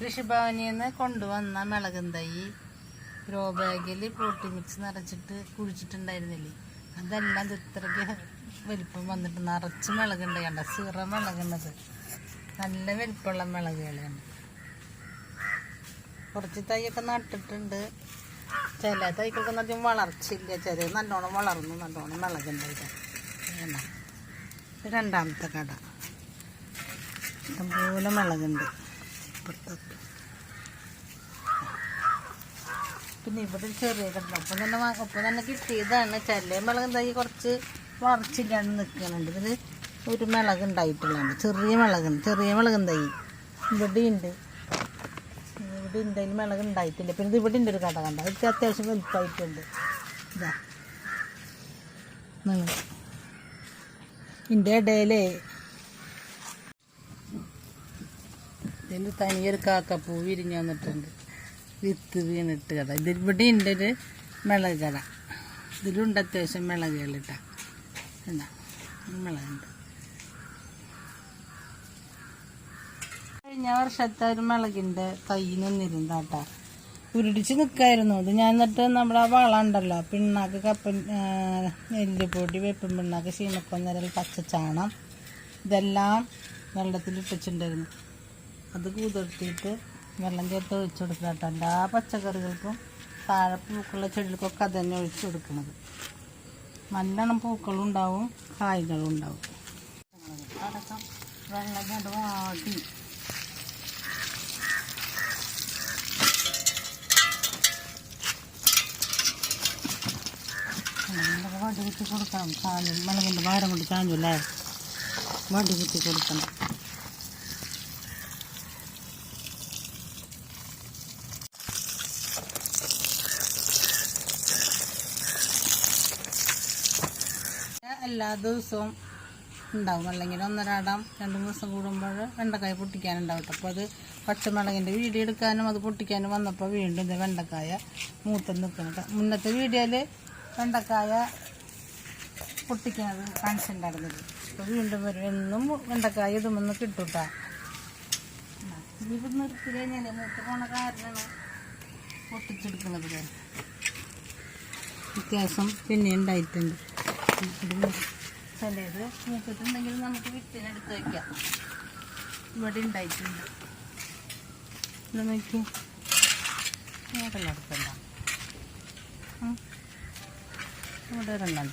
കൃഷിഭവനിൽ നിന്ന് കൊണ്ടുവന്ന മിളകും തൈ ഗ്രോ ബാഗിൽ പ്രോട്ടീൻ മിക്സ് നിറച്ചിട്ട് കുഴിച്ചിട്ടുണ്ടായിരുന്നില്ലേ? അതെല്ലാം ഇത് ഇത്രയ്ക്ക് വലിപ്പം വന്നിട്ട് നിറച്ച് മിളകുണ്ട് കണ്ട? സീറ മിളകുന്നത്. നല്ല വലിപ്പമുള്ള മിളകുകളാണ്. കുറച്ച് തൈയൊക്കെ നട്ടിട്ടുണ്ട്. ചില തൈക്കൊക്കെ അധികം വളർച്ചയില്ല. ചില നല്ലോണം വളർന്നു നല്ലോണം മിളകുണ്ടായിട്ട് രണ്ടാമത്തെ കട. ഇഷ്ടംപോലെ മിളകുണ്ട്. പിന്നെ ഇവിടെ ചെറിയ കണ്ടു ഒപ്പം തന്നെ ഒപ്പം തന്നെ കിട്ടിയതാണ്. ചില മിളക് എന്തായി? കുറച്ച് വളർച്ചില്ലാണ്ട് നിൽക്കുന്നുണ്ട് ഇത് ഒരു മുളക് ഉണ്ടായിട്ടുള്ളതാണ്. ചെറിയ മിളകുണ്ട് ചെറിയ മുളക് എന്തായി? ഇവിടെ ഉണ്ട്. ഇവിടെ ഉണ്ട്. അതിൽ മിളക് ഉണ്ടായിട്ടില്ല. പിന്നെ ഇത് ഇവിടെ ഉണ്ട് ഒരു കട കണ്ട? അതൊക്കെ അത്യാവശ്യം വലുപ്പായിട്ടുണ്ട് ഇതാ. നിങ്ങൾ ഇതിന്റെ ഇടയിലേ ഇതിന്റെ തനിയൊരു കാക്കപ്പൂ വിരിഞ്ഞു വന്നിട്ടുണ്ട്. വിത്ത് വീണിട്ട് കട ഇത് ഇവിടെ ഉണ്ട് ഒരു മിളക് കട ഇതിലുണ്ട് അത്യാവശ്യം മിളകുകൾ ഇട്ടാ. മിളകുണ്ട്. കഴിഞ്ഞ വർഷത്തെ ഒരു മിളകിന്റെ തൈ നിന്നിരുന്നാട്ടാ ഉരുടിച്ച് നിൽക്കായിരുന്നു അത് ഞാൻ എന്നിട്ട് നമ്മുടെ വള ഉണ്ടല്ലോ പിണ്ണാക്ക് കപ്പൻ നെല്ലിപ്പൊടി വേപ്പൻ പിണ്ണാക്ക് ശീമക്കൊന്നരൽ പച്ചച്ചാണം ഇതെല്ലാം വെള്ളത്തിൽ ഇട്ടിട്ടുണ്ടായിരുന്നു. അത് കുതിർത്തിയിട്ട് വെള്ളം ചേർത്ത് ഒഴിച്ചു കൊടുക്കുക കേട്ടോ എല്ലാ പച്ചക്കറികൾക്കും താഴെ ചെടികൾക്കൊക്കെ അത് തന്നെ ഒഴിച്ചു കൊടുക്കുന്നത് നല്ലോണം പൂക്കളും ഉണ്ടാവും കായ്കളും ഉണ്ടാവും. അടക്കം വെള്ളം കണ്ട് വാട്ടി വടി. കുത്തി കൊടുക്കണം. കാഞ്ഞു മുളകിന്റെ ഭാരം കൊണ്ട് കാഞ്ഞു അല്ലേ വടി കുത്തി കൊടുക്കണം. എല്ലാ ദിവസവും ഉണ്ടാവും. അല്ലെങ്കിൽ ഒന്നരാടം രണ്ട് മൂന്ന് ദിവസം കൂടുമ്പോൾ വെണ്ടക്കായ പൊട്ടിക്കാനുണ്ടാവും അപ്പോൾ അത് പച്ചമുളകിന്റെ വീഡിയോ എടുക്കാനും അത് പൊട്ടിക്കാനും വന്നപ്പോൾ വീണ്ടും ഇത് വെണ്ടക്കായ മൂത്ത് നിൽക്കണം മുന്നത്തെ വീഡിയോയിൽ വെണ്ടക്കായ പൊട്ടിക്കുന്നത് കാണിച്ചിട്ടുണ്ടായിരുന്നത്. അപ്പോൾ വീണ്ടും വരും. എന്നും വെണ്ടക്കായ ഇതുമെന്ന് കിട്ടൂട്ടാ കേട്ടോ. ഇതിപ്പോൾ നിർത്തി കഴിഞ്ഞാൽ മൂത്ത് പോണ കാരണമാണ് പൊട്ടിച്ചെടുക്കുന്നത്. വ്യത്യാസം പിന്നെ ഉണ്ടായിട്ടുണ്ട്. ചിലത് മൂത്തിട്ടുണ്ടെങ്കിൽ നമുക്ക് വിത്തിനെടുത്ത് വയ്ക്കാം ഇവിടെ ഉണ്ടായിട്ടുണ്ട്. ഇത് നോക്കി. നേരെല്ലാം എടുക്കണ്ട. ഇവിടെ രണ്ടാം.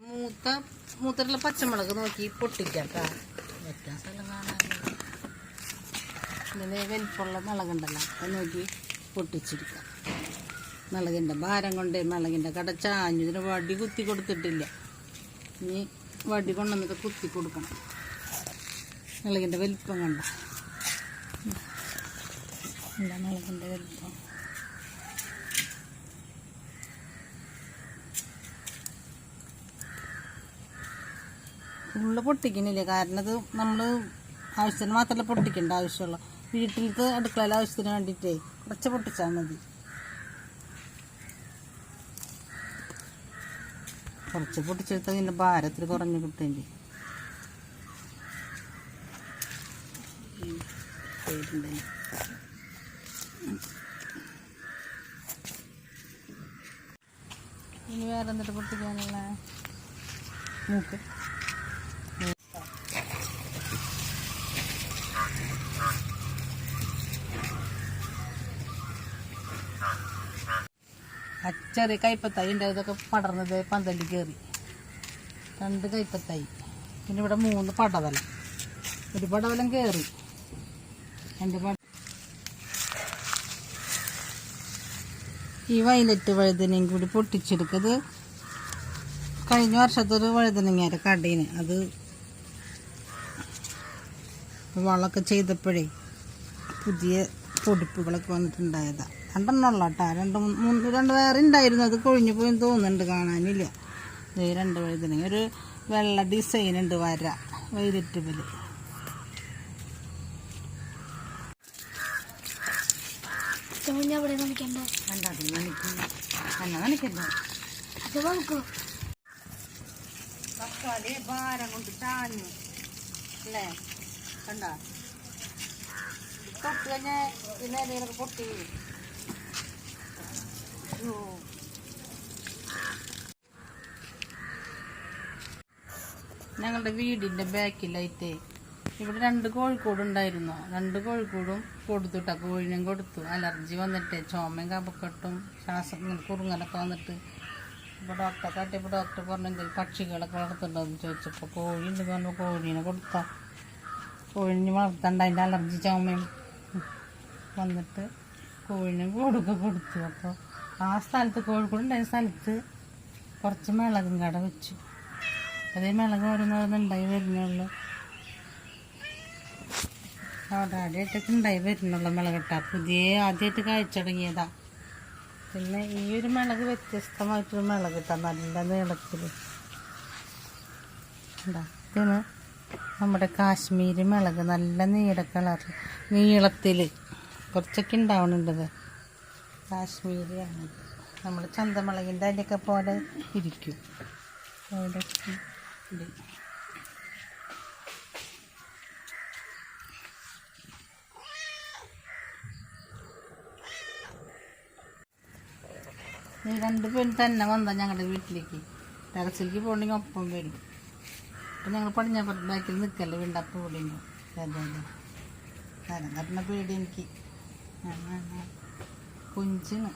മൂത്ത മൂത്തിട്ടുള്ള പച്ചമുളക് നോക്കി പൊട്ടിക്കാം കേട്ടോ. ഇങ്ങനെ വലിപ്പമുള്ള മുളകുണ്ടല്ലോ. അത് നോക്കി പൊട്ടിച്ചിരിക്കാം. മുളകിന്റെ ഭാരം കൊണ്ട് മുളകിന്റെ കട ചാഞ്ഞു. ഇതിന് വടി കുത്തി കൊടുത്തിട്ടില്ല. ഇനി വടി കൊണ്ടുവന്നിട്ട് കുത്തി കൊടുക്കണം. മുളകിന്റെ വലിപ്പം കണ്ട. മുളകിന്റെ വലിപ്പം. ഫുള്ള് പൊട്ടിക്കണില്ല കാരണം അത് നമ്മൾ ആവശ്യത്തിന് മാത്രമല്ല പൊട്ടിക്കേണ്ട ആവശ്യമുള്ള. വീട്ടിലത്തെ അടുക്കളയിലെ ആവശ്യത്തിന് വേണ്ടിയിട്ടേ കുറച്ച് പൊട്ടിച്ചാൽ മതി. കുറച്ച് പൊട്ടിച്ചെടുത്താൽ ഇതിന്റെ ഭാരത്തിൽ കുറഞ്ഞു കിട്ടേണ്ടി. ഇനി വേറെ എന്നിട്ട് പൊട്ടിക്കാനുള്ള? മൂക്ക്. ചെറിയ കയ്പത്തായി ഉണ്ട് ഇതൊക്കെ പടർന്നത് പന്തലിൽ കയറി. രണ്ട് കയ്പത്തായി പിന്നെ ഇവിടെ മൂന്ന് പടവലം. ഒരു പടവലം കയറി. രണ്ട് പട ഈ വയലറ്റ് വഴുതനയും കൂടി പൊട്ടിച്ചെടുക്കത് കഴിഞ്ഞ വർഷത്തെ ഒരു വഴുതനങ്ങയുടെ കടയിന് അത് വളമൊക്കെ ചെയ്തപ്പോഴേ പുതിയ പൊടിപ്പുകളൊക്കെ വന്നിട്ടുണ്ടായതാ രണ്ടെണ്ണമുള്ള കേട്ടോ രണ്ട് മൂന്ന് രണ്ട് വേറെ ഉണ്ടായിരുന്നു അത് കൊഴിഞ്ഞു പോയി തോന്നുന്നുണ്ട് കാണാനില്ല. ദേ രണ്ട് വഴുതനങ്ങ ഒരു വെള്ള ഡിസൈൻ ഉണ്ട് വര. വൈലറ്റ് പല തക്കാളി ഭാരം കൊണ്ട് താഞ്ഞു അല്ലേ? കണ്ട? തൊട്ട് കഴിഞ്ഞാൽ ഈ പൊട്ടി വീഴും. ഞങ്ങളുടെ വീടിന്റെ ബാക്കിലായിട്ട്. ഇവിടെ രണ്ട് കോഴിക്കോട് ഉണ്ടായിരുന്നു രണ്ട് കോഴിക്കോടും കൊടുത്തുട്ട. കോഴിനും കൊടുത്തു. അലർജി വന്നിട്ട്. ചുമയും കപക്കെട്ടും ശ്വാസം കുറുങ്ങലൊക്കെ വന്നിട്ട്. ഇപ്പോൾ ഡോക്ടറെ കാട്ടിയപ്പോൾ ഡോക്ടർ പറഞ്ഞെങ്കിൽ പക്ഷികളൊക്കെ വളർത്തുന്നുണ്ടോയെന്ന് ചോദിച്ചപ്പോൾ കോഴി ഉണ്ട് പറഞ്ഞപ്പോൾ കോഴീനെ കൊടുത്താൽ കോഴിനെ വളർത്തണ്ട അതിന്റെ അലർജി ചുമയും. വന്നിട്ട് കോഴിനും കൂടൊക്കെ കൊടുത്തു. അപ്പോൾ ആ സ്ഥലത്ത് കോഴിക്കോട് ഉണ്ടായ സ്ഥലത്ത് കുറച്ച് മിളകും കട വെച്ചു. അതേ മിളക് ഓരോന്നോരോന്നുണ്ടായി വരുന്നുള്ളൂ. അവിടെ ആദ്യമായിട്ടൊക്കെ ഉണ്ടായി വരുന്നുള്ളൂ മിളകിട്ട പുതിയ ആദ്യമായിട്ട് കാഴ്ച തുടങ്ങിയതാ. പിന്നെ ഈ ഒരു മിളക് വ്യത്യസ്തമായിട്ടൊരു മിളക് കിട്ടാം നല്ല നീളത്തിൽ നമ്മുടെ കാശ്മീരി മിളക്. നല്ല നീല കളർ നീളത്തിൽ കുറച്ചൊക്കെ ഉണ്ടാവണുണ്ടത് കാശ്മീരിയാണ്. നമ്മൾ ചന്തമുളകിന്റെ അതിന്റെയൊക്കെ പോലെ ഇരിക്കും. അവിടെ ഈ രണ്ട് പേര് തന്നെ വന്നാൽ ഞങ്ങളുടെ വീട്ടിലേക്ക്. ടെറസിലേക്ക് പോകണമെങ്കിൽ ഒപ്പം വരും. അപ്പം ഞങ്ങൾ പടിഞ്ഞ ബാക്കിൽ നിൽക്കല്ലേ അതെ അതെ തരം തരണ പേടി എനിക്ക്. കുഞ്ചിന്